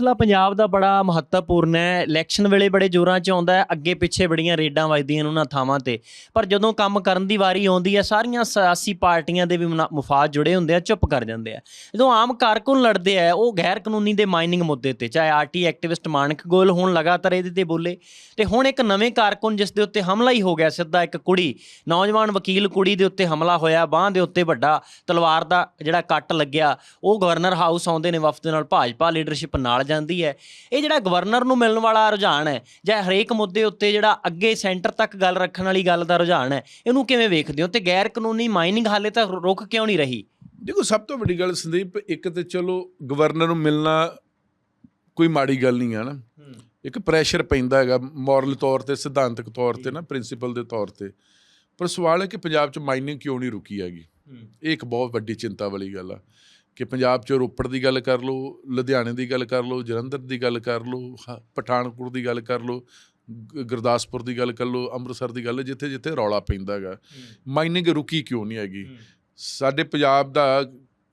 ਮਸਲਾ ਪੰਜਾਬ ਦਾ ਬੜਾ ਮਹੱਤਵਪੂਰਨ ਹੈ। ਇਲੈਕਸ਼ਨ ਵੇਲੇ ਬੜੇ ਜ਼ੋਰਾਂ 'ਚ ਆਉਂਦਾ ਹੈ। ਅੱਗੇ ਪਿੱਛੇ ਬੜੀਆਂ ਰੇਡਾਂ ਵੱਜਦੀਆਂ ਨੇ ਉਹਨਾਂ ਥਾਵਾਂ ਤੇ। ਪਰ ਜਦੋਂ ਕੰਮ ਕਰਨ ਦੀ ਵਾਰੀ ਆਉਂਦੀ ਹੈ, ਸਾਰੀਆਂ ਸਿਆਸੀ ਪਾਰਟੀਆਂ ਦੇ ਵੀ ਮੁਨਾ- ਮੁਫਾਦ ਜੁੜੇ ਹੁੰਦੇ ਆ, ਚੁੱਪ ਕਰ ਜਾਂਦੇ ਆ। ਜਦੋਂ ਆਮ ਕਾਰਕੁਨ ਲੜਦੇ ਆ, ਉਹ ਗੈਰ ਕਾਨੂੰਨੀ ਦੇ ਮਾਈਨਿੰਗ ਮੁੱਦੇ ਤੇ, ਚਾਹੇ ਆਰਟੀ ਐਕਟਿਵਿਸਟ ਮਾਨਕ ਗੋਲ ਹੁਣ ਲਗਾਤਾਰ ਇਹਦੇ ਤੇ ਬੋਲੇ। ਤੇ ਹੁਣ ਇੱਕ ਨਵੇਂ ਕਾਰਕੁਨ ਜਿਸ ਦੇ ਉੱਤੇ ਹਮਲਾ ਹੀ ਹੋ ਗਿਆ, ਸਿੱਧਾ ਇੱਕ ਕੁੜੀ, ਨੌਜਵਾਨ ਵਕੀਲ ਕੁੜੀ ਦੇ ਉੱਤੇ ਹਮਲਾ ਹੋਇਆ, ਬਾਹ ਦੇ ਉੱਤੇ ਵੱਡਾ ਤਲਵਾਰ ਦਾ ਜਿਹੜਾ ਕੱਟ ਲੱਗਿਆ, ਉਹ ਗਵਰਨਰ ਹਾਊਸ ਆਉਂਦੇ ਨੇ ਵਫਦ ਨਾਲ, ਭਾਜਪਾ ਲੀਡਰਸ਼ਿਪ ਨਾਲ ਜਾਂਦੀ ਹੈ। ਇਹ ਜਿਹੜਾ ਗਵਰਨਰ ਨੂੰ ਮਿਲਣ ਵਾਲਾ ਰੁਝਾਨ ਹੈ ਜਾਂ ਹਰੇਕ ਮੁੱਦੇ ਉੱਤੇ ਜਿਹੜਾ ਅੱਗੇ ਸੈਂਟਰ ਤੱਕ ਗੱਲ ਰੱਖਣ ਵਾਲੀ ਗੱਲ ਦਾ ਰੁਝਾਨ ਹੈ ਇਹਨੂੰ ਕਿਵੇਂ ਵੇਖਦੇ ਹੋ? ਤੇ ਗੈਰ ਕਾਨੂੰਨੀ ਮਾਈਨਿੰਗ ਹਾਲੇ ਤੱਕ ਰੁਕ ਕਿਉਂ ਨਹੀਂ ਰਹੀ? ਦੇਖੋ ਸਭ ਤੋਂ ਵੱਡੀ ਗੱਲ ਸੰਦੀਪ ਇੱਕ ਤੇ ਚਲੋ ਗਵਰਨਰ ਨੂੰ ਮਿਲਣਾ ਕੋਈ ਮਾੜੀ ਗੱਲ ਨਹੀਂ ਹੈ ਨਾ। ਇੱਕ ਪ੍ਰੈਸ਼ਰ ਪੈਂਦਾ ਹੈਗਾ ਮੋਰਲ ਤੌਰ ਤੇ ਸਿਧਾਂਤਕ ਤੌਰ ਤੇ ਨਾ ਪ੍ਰਿੰਸੀਪਲ ਦੇ ਤੌਰ ਤੇ। ਪਰ ਸਵਾਲ ਹੈ ਕਿ ਪੰਜਾਬ 'ਚ ਮਾਈਨਿੰਗ ਕਿਉਂ ਨਹੀਂ ਰੁਕੀ ਹੈਗੀ? ਇਹ ਇੱਕ ਬਹੁਤ ਵੱਡੀ ਚਿੰਤਾ ਵਾਲੀ ਗੱਲ ਆ। ਕਿ ਪੰਜਾਬ 'ਚ ਰੋਪੜ ਦੀ ਗੱਲ ਕਰ ਲਓ ਲੁਧਿਆਣੇ ਦੀ ਗੱਲ ਕਰ ਲਓ ਜਲੰਧਰ ਦੀ ਗੱਲ ਕਰ ਲਓ ਪਠਾਨਕੋਟ ਦੀ ਗੱਲ ਕਰ ਲਓ ਗੁਰਦਾਸਪੁਰ ਦੀ ਗੱਲ ਕਰ ਲਓ ਅੰਮ੍ਰਿਤਸਰ ਦੀ ਗੱਲ ਜਿੱਥੇ ਜਿੱਥੇ ਰੌਲਾ ਪੈਂਦਾ ਹੈਗਾ। ਮਾਈਨਿੰਗ ਰੁਕੀ ਕਿਉਂ ਨਹੀਂ ਹੈਗੀ? ਸਾਡੇ ਪੰਜਾਬ ਦਾ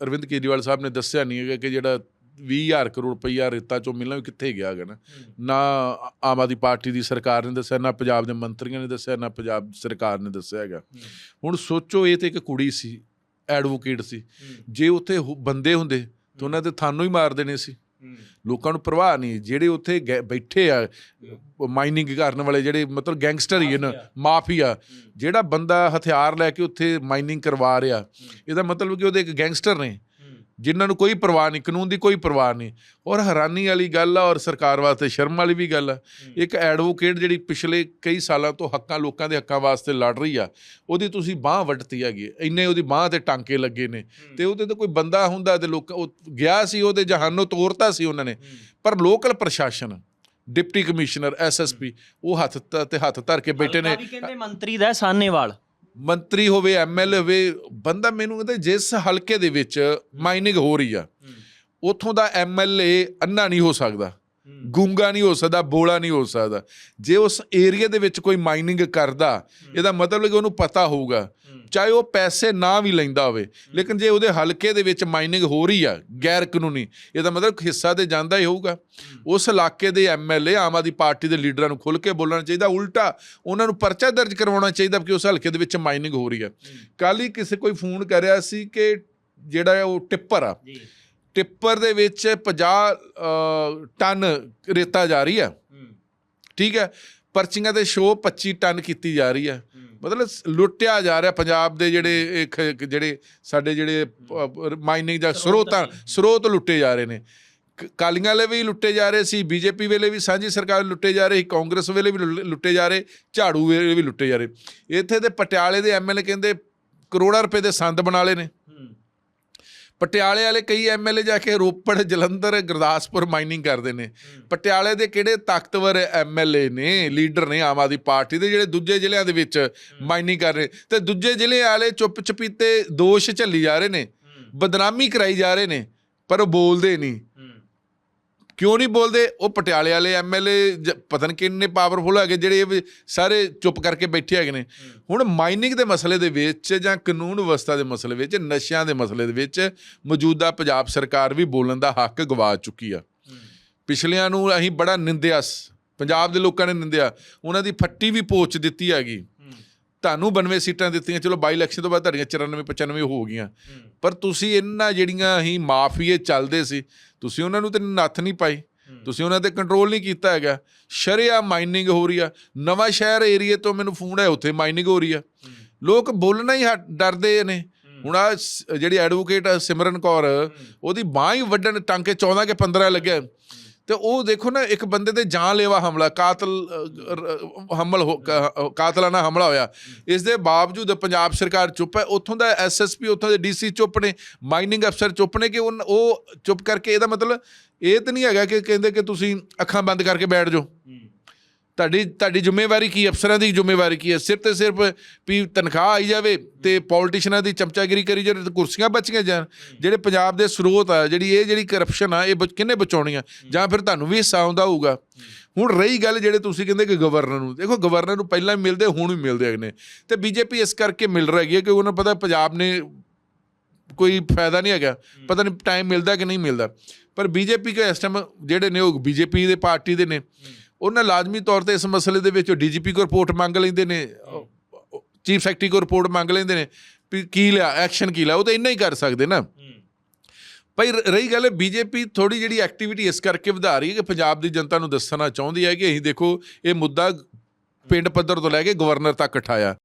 ਅਰਵਿੰਦ ਕੇਜਰੀਵਾਲ ਸਾਹਿਬ ਨੇ ਦੱਸਿਆ ਨਹੀਂ ਹੈਗਾ ਕਿ ਜਿਹੜਾ 20000 ਕਰੋੜ ਰੁਪਈਆ ਰੇਤਾ ਚੋਂ ਮਿਲਣਾ ਕਿੱਥੇ ਗਿਆ ਹੈਗਾ ਨਾ। ਨਾ ਆਮ ਆਦਮੀ ਪਾਰਟੀ ਦੀ ਸਰਕਾਰ ਨੇ ਦੱਸਿਆ ਨਾ ਪੰਜਾਬ ਦੇ ਮੰਤਰੀਆਂ ਨੇ ਦੱਸਿਆ ਨਾ ਪੰਜਾਬ ਸਰਕਾਰ ਨੇ ਦੱਸਿਆ ਹੈਗਾ। ਹੁਣ ਸੋਚੋ ਇਹ ਤੇ ਇੱਕ ਕੁੜੀ ਸੀ। ਐਡਵੋਕੇਟ ਸੀ। ਜੇ ਉੱਥੇ ਬੰਦੇ ਹੁੰਦੇ ਤਾਂ ਉਹਨਾਂ ਤੇ ਥਾਨੂੰ ਹੀ ਮਾਰ ਦੇਣੇ ਸੀ। ਲੋਕਾਂ ਨੂੰ ਪਰਵਾਹ ਨਹੀਂ ਜਿਹੜੇ ਉੱਥੇ ਬੈਠੇ ਆ ਮਾਈਨਿੰਗ ਕਰਨ ਵਾਲੇ ਜਿਹੜੇ ਮਤਲਬ ਗੈਂਗਸਟਰ ਹੀ ਨੇ ਮਾਫੀਆ। ਜਿਹੜਾ ਬੰਦਾ ਹਥਿਆਰ ਲੈ ਕੇ ਉੱਥੇ ਮਾਈਨਿੰਗ ਕਰਵਾ ਰਿਹਾ ਇਹਦਾ ਮਤਲਬ ਕਿ ਉਹਦੇ ਇੱਕ ਗੈਂਗਸਟਰ ਨੇ। ਜਿਨ੍ਹਾਂ ਨੂੰ ਕੋਈ ਪਰਵਾਹ ਨਹੀਂ ਕਾਨੂੰਨ ਦੀ ਕੋਈ ਪਰਵਾਹ ਨਹੀਂ। ਔਰ ਹੈਰਾਨੀ ਵਾਲੀ ਗੱਲ ਆ ਔਰ ਸਰਕਾਰ ਵਾਸਤੇ ਸ਼ਰਮ ਵਾਲੀ ਵੀ ਗੱਲ ਆ। ਇੱਕ ਐਡਵੋਕੇਟ ਜਿਹੜੀ ਪਿਛਲੇ ਕਈ ਸਾਲਾਂ ਤੋਂ ਹੱਕਾਂ ਲੋਕਾਂ ਦੇ ਹੱਕਾਂ ਵਾਸਤੇ ਲੜ ਰਹੀ ਆ ਉਹਦੀ ਤੁਸੀਂ ਬਾਹ ਵੱਢਤੀ ਹੈਗੀ ਇੰਨੇ ਉਹਦੀ ਬਾਹ ਤੇ ਟਾਂਕੇ ਲੱਗੇ ਨੇ। ਤੇ ਉਹਦੇ ਤੇ ਕੋਈ ਬੰਦਾ ਹੁੰਦਾ ਤੇ ਲੋਕ ਉਹ ਗਿਆ ਸੀ ਉਹਦੇ ਜਹਾਨੋਂ ਤੋਰਤਾ ਸੀ ਉਹਨਾਂ ਨੇ। ਪਰ ਲੋਕਲ ਪ੍ਰਸ਼ਾਸਨ ਡਿਪਟੀ ਕਮਿਸ਼ਨਰ ਐਸਐਸਪੀ ਉਹ ਹੱਥ ਤ- ਹੱਥ ਧਰ ਕੇ ਬੈਠੇ ਨੇ। ਕਹਿੰਦੇ ਮੰਤਰੀ ਦਾ ਹੈ ਸਾਹਨੇਵਾਲ। ਮੰਤਰੀ ਹੋਵੇ ਐਮਐਲਏ ਹੋਵੇ ਬੰਦਾ ਮੈਨੂੰ ਕਹਿੰਦਾ ਜਿਸ ਹਲਕੇ ਦੇ ਵਿੱਚ ਮਾਈਨਿੰਗ ਹੋ ਰਹੀ ਆ ਉਥੋਂ ਦਾ ਐਮਐਲਏ ਅੰਨਾ ਨਹੀਂ ਹੋ ਸਕਦਾ ਗੂੰਗਾ ਨਹੀਂ ਹੋ ਸਕਦਾ ਬੋਲਾ ਨਹੀਂ ਹੋ ਸਕਦਾ। ਜੇ ਉਸ ਏਰੀਆ ਦੇ ਵਿੱਚ ਕੋਈ ਮਾਈਨਿੰਗ ਕਰਦਾ ਇਹਦਾ ਮਤਲਬ ਕਿ ਉਹਨੂੰ ਪਤਾ ਹੋਊਗਾ ਚਾਹੇ ਉਹ ਪੈਸੇ ਨਾ ਵੀ ਲੈਂਦਾ ਹੋਵੇ ਲੇਕਿਨ ਜੇ ਉਹਦੇ ਹਲਕੇ ਦੇ ਵਿੱਚ ਮਾਈਨਿੰਗ ਹੋ ਰਹੀ ਆ ਗੈਰ ਕਾਨੂੰਨੀ ਇਹਦਾ ਮਤਲਬ ਹਿੱਸਾ ਤੇ ਜਾਂਦਾ ਹੀ ਹੋਊਗਾ। ਉਸ ਇਲਾਕੇ ਦੇ ਐਮਐਲਏ ਆਮ ਆਦਮੀ ਪਾਰਟੀ ਦੇ ਲੀਡਰਾਂ ਨੂੰ ਖੁੱਲ ਕੇ ਬੋਲਣਾ ਚਾਹੀਦਾ ਉਲਟਾ ਉਹਨਾਂ ਨੂੰ ਪਰਚਾ ਦਰਜ ਕਰਵਾਉਣਾ ਚਾਹੀਦਾ ਕਿ ਉਸ ਹਲਕੇ ਦੇ ਵਿੱਚ ਮਾਈਨਿੰਗ ਹੋ ਰਹੀ ਆ। ਕੱਲ ਹੀ ਕਿਸੇ ਕੋਈ ਫੋਨ ਕਰਿਆ ਸੀ ਕਿ ਜਿਹੜਾ ਉਹ ਟਿੱਪਰ ਆ ਜੀ। ਟਿੱਪਰ ਦੇ ਵਿੱਚ 50 ਅ, ਟਨ ਰੇਤਾ ਜਾ ਰਹੀ ਆ। ਠੀਕ ਹੈ ਪਰਚੀਆਂ ਦੇ ਸ਼ੋਅ 25 ਟਨ ਕੀਤੀ ਜਾ ਰਹੀ ਹੈ। ਮਤਲਬ ਲੁੱਟਿਆ ਜਾ ਰਿਹਾ ਪੰਜਾਬ ਦੇ ਜਿਹੜੇ ਜਿਹੜੇ ਸਾਡੇ ਜਿਹੜੇ ਮਾਈਨਿੰਗ ਦਾ ਸਰੋਤ ਆ ਸਰੋਤ ਲੁੱਟੇ ਜਾ ਰਹੇ ਨੇ। ਕਾਲੀਆਂ ਵਾਲੇ ਵੀ ਲੁੱਟੇ ਜਾ ਰਹੇ ਸੀ ਬੀਜੇਪੀ ਵੇਲੇ ਵੀ ਸਾਂਝੀ ਸਰਕਾਰ ਲੁੱਟੇ ਜਾ ਰਹੇ ਸੀ ਕਾਂਗਰਸ ਵੇਲੇ ਵੀ ਲੁੱਟੇ ਜਾ ਰਹੇ ਝਾੜੂ ਵੇਲੇ ਵੀ ਲੁੱਟੇ ਜਾ ਰਹੇ। ਇੱਥੇ ਦੇ ਪਟਿਆਲੇ ਦੇ ਐਮਐਲਏ ਕਹਿੰਦੇ ਕਰੋੜਾਂ ਰੁਪਏ ਦੇ ਸੰਦ ਬਣਾ ਲਏ ਨੇ। ਪਟਿਆਲੇ ਵਾਲੇ ਕਈ ਐਮਐਲਏ ਜਾ ਕੇ ਰੋਪੜ ਜਲੰਧਰ ਗੁਰਦਾਸਪੁਰ ਮਾਈਨਿੰਗ ਕਰਦੇ ਨੇ। ਪਟਿਆਲੇ ਦੇ ਕਿਹੜੇ ਤਾਕਤਵਰ ਐਮਐਲਏ ਨੇ ਲੀਡਰ ਨੇ ਆਮ ਆਦਮੀ ਪਾਰਟੀ ਦੇ ਜਿਹੜੇ ਦੂਜੇ ਜ਼ਿਲ੍ਹਿਆਂ ਦੇ ਵਿੱਚ ਮਾਈਨਿੰਗ ਕਰ ਰਹੇ। ਤੇ ਦੂਜੇ ਜ਼ਿਲ੍ਹੇ ਵਾਲੇ ਚੁੱਪ ਚਪੀਤੇ ਦੋਸ਼ ਝੱਲੀ ਜਾ ਰਹੇ ਨੇ। ਬਦਨਾਮੀ ਕਰਾਈ ਜਾ ਰਹੇ ਨੇ ਪਰ ਉਹ ਬੋਲਦੇ ਨਹੀਂ। ਕਿਉਂ ਨਹੀਂ ਬੋਲਦੇ? ਉਹ ਪਟਿਆਲੇ ਵਾਲੇ ਐਮਐਲਏ ਪਤਾ ਨਹੀਂ ਕਿੰਨੇ ਪਾਵਰਫੁਲ ਹੈਗੇ ਜਿਹੜੇ ਸਾਰੇ ਚੁੱਪ ਕਰਕੇ ਬੈਠੇ ਹੈਗੇ ਨੇ। ਹੁਣ ਮਾਈਨਿੰਗ ਦੇ ਮਸਲੇ ਦੇ ਵਿੱਚ ਜਾਂ ਕਾਨੂੰਨ ਵਿਵਸਥਾ ਦੇ ਮਸਲੇ ਵਿੱਚ ਨਸ਼ਿਆਂ ਦੇ ਮਸਲੇ ਦੇ ਵਿੱਚ ਮੌਜੂਦਾ ਪੰਜਾਬ ਸਰਕਾਰ ਵੀ ਬੋਲਣ ਦਾ ਹੱਕ ਗਵਾ ਚੁੱਕੀ ਆ। ਪਿਛਲਿਆਂ ਨੂੰ ਅਸੀਂ ਬੜਾ ਨਿੰਦਿਆ ਪੰਜਾਬ ਦੇ ਲੋਕਾਂ ਨੇ ਨਿੰਦਿਆ। ਉਹਨਾਂ ਦੀ ਫੱਟੀ ਵੀ ਪੋਚ ਦਿੱਤੀ ਹੈਗੀ। ਤੁਹਾਨੂੰ 92 ਸੀਟਾਂ ਦਿੱਤੀਆਂ ਚਲੋ ਬਾਈ ਇਲੈਕਸ਼ਨ ਤੋਂ ਬਾਅਦ ਤੁਹਾਡੀਆਂ 94 95 ਹੋ ਗਈਆਂ। ਪਰ ਤੁਸੀਂ ਇਹਨਾਂ ਜਿਹੜੀਆਂ ਅਸੀਂ ਮਾਫੀਏ ਚੱਲਦੇ ਸੀ ਤੁਸੀਂ ਉਹਨਾਂ ਨੂੰ ਤੇ ਨੱਥ ਨਹੀਂ ਪਾਈ ਤੁਸੀਂ ਉਹਨਾਂ ਤੇ ਕੰਟਰੋਲ ਨਹੀਂ ਕੀਤਾ ਹੈਗਾ। ਸ਼ਰਿਆ ਮਾਈਨਿੰਗ ਹੋ ਰਹੀ ਆ ਨਵਾਂ ਸ਼ਹਿਰ ਏਰੀਏ ਤੋਂ ਮੈਨੂੰ ਫੋਨ ਹੈ ਉੱਥੇ ਮਾਈਨਿੰਗ ਹੋ ਰਹੀ ਆ। ਲੋਕ ਬੋਲਣਾ ਹੀ ਡਰਦੇ ਨੇ। ਹੁਣ ਆ ਜਿਹੜੀ ਐਡਵੋਕੇਟ ਸਿਮਰਨ ਕੌਰ ਉਹਦੀ ਬਾਹ ਹੀ ਵੱਢਣ ਟਾਂਕੇ 14 ਕੇ 15 ਲੱਗਿਆ ਤੇ ਉਹ ਦੇਖੋ ਨਾ, ਇੱਕ ਬੰਦੇ ਤੇ ਜਾਨਲੇਵਾ ਹਮਲਾ, ਕਾਤਲ ਹਮਲ ਹੋ- ਕਾਤਲਾਨਾ ਹਮਲਾ ਹੋਇਆ। ਇਸ ਦੇ ਬਾਵਜੂਦ ਪੰਜਾਬ ਸਰਕਾਰ ਚੁੱਪ ਹੈ। ਉੱਥੋਂ ਦਾ ਐਸਐਸਪੀ ਉੱਥੋਂ ਦੇ ਡੀਸੀ ਚੁੱਪ ਨੇ, ਮਾਈਨਿੰਗ ਅਫਸਰ ਚੁੱਪ ਨੇ ਕਿ ਉਨ- ਉਹ ਚੁੱਪ ਕਰਕੇ ਇਹਦਾ ਮਤਲਬ ਇਹ ਤਾਂ ਨਹੀਂ ਹੈਗਾ ਕਿ ਕਹਿੰਦੇ ਕਿ ਤੁਸੀਂ ਅੱਖਾਂ ਬੰਦ ਕਰਕੇ ਬੈਠ ਜਾਓ। ਤੁਹਾਡੀ ਤੁਹਾਡੀ ਜ਼ਿੰਮੇਵਾਰੀ ਕੀ ਅਫਸਰਾਂ ਦੀ ਜ਼ਿੰਮੇਵਾਰੀ ਕੀ ਹੈ? ਸਿਰਫ ਤੇ ਸਿਰਫ ਵੀ ਤਨਖਾਹ ਆਈ ਜਾਵੇ ਤੇ ਪੋਲੀਟੀਸ਼ੀਅਨਾਂ ਦੀ ਚਮਚਾਗਿਰੀ ਕਰੀ ਜਾਵੇ ਤੇ ਕੁਰਸੀਆਂ ਬਚੀਆਂ ਜਾਣ। ਜਿਹੜੇ ਪੰਜਾਬ ਦੇ ਸਰੋਤ ਆ, ਜਿਹੜੀ ਇਹ ਜਿਹੜੀ ਕਰਪਸ਼ਨ ਆ, ਇਹ ਬਚ- ਕਿਹਨੇ ਬਚਾਉਣੀ ਆ ਜਾਂ ਫਿਰ ਤੁਹਾਨੂੰ ਵੀ ਹਿੱਸਾ ਆਉਂਦਾ ਹੋਊਗਾ। ਹੁਣ ਰਹੀ ਗੱਲ ਜਿਹੜੇ ਤੁਸੀਂ ਕਹਿੰਦੇ ਕਿ ਗਵਰਨਰ ਨੂੰ, ਦੇਖੋ ਗਵਰਨਰ ਨੂੰ ਪਹਿਲਾਂ ਵੀ ਮਿਲਦੇ, ਹੁਣ ਵੀ ਮਿਲਦੇ ਹੈਗੇ ਨੇ। ਤੇ ਬੀਜੇਪੀ ਇਸ ਕਰਕੇ ਮਿਲ ਰਹੀ ਹੈ ਕਿ ਉਹਨਾਂ ਨੂੰ ਪਤਾ ਪੰਜਾਬ ਨੇ ਕੋਈ ਫਾਇਦਾ ਨਹੀਂ ਹੈਗਾ। ਪਤਾ ਨਹੀਂ ਟਾਈਮ ਮਿਲਦਾ ਕਿ ਨਹੀਂ ਮਿਲਦਾ। ਪਰ ਬੀਜੇਪੀ ਕੋ ਇਸ ਟਾਈਮ ਜਿਹੜੇ ਨੇ ਉਹ ਬੀਜੇਪੀ ਦੇ ਪਾਰਟੀ ਦੇ ਨੇ। ਉਹਨਾਂ ਲਾਜ਼ਮੀ ਤੌਰ ਤੇ ਇਸ ਮਸਲੇ ਦੇ ਵਿੱਚ ਡੀਜੀਪੀ ਕੋ ਰਿਪੋਰਟ ਮੰਗ ਲੈਂਦੇ ਨੇ ਚੀਫ ਸੈਕਟਰੀ ਕੋ ਰਿਪੋਰਟ ਮੰਗ ਲੈਂਦੇ ਨੇ ਕੀ ਲਿਆ ਐਕਸ਼ਨ ਕੀ ਲਿਆ ਉਹ ਤਾਂ ਇੰਨਾ ਹੀ ਕਰ ਸਕਦੇ ਨਾ। ਭਾਈ ਰਹੀ ਗੱਲ ਬੀਜੇਪੀ ਥੋੜੀ ਜਿਹੜੀ ਐਕਟੀਵਿਟੀ ਇਸ ਕਰਕੇ ਵਧਾ ਰਹੀ ਹੈ ਕਿ ਪੰਜਾਬ ਦੀ ਜਨਤਾ ਨੂੰ ਦੱਸਣਾ ਚਾਹੁੰਦੀ ਹੈ ਕਿ ਅਸੀਂ ਦੇਖੋ ਇਹ ਮੁੱਦਾ ਪਿੰਡ ਪੱਧਰ ਤੋਂ ਲੈ ਕੇ ਗਵਰਨਰ ਤੱਕ ਉਠਾਇਆ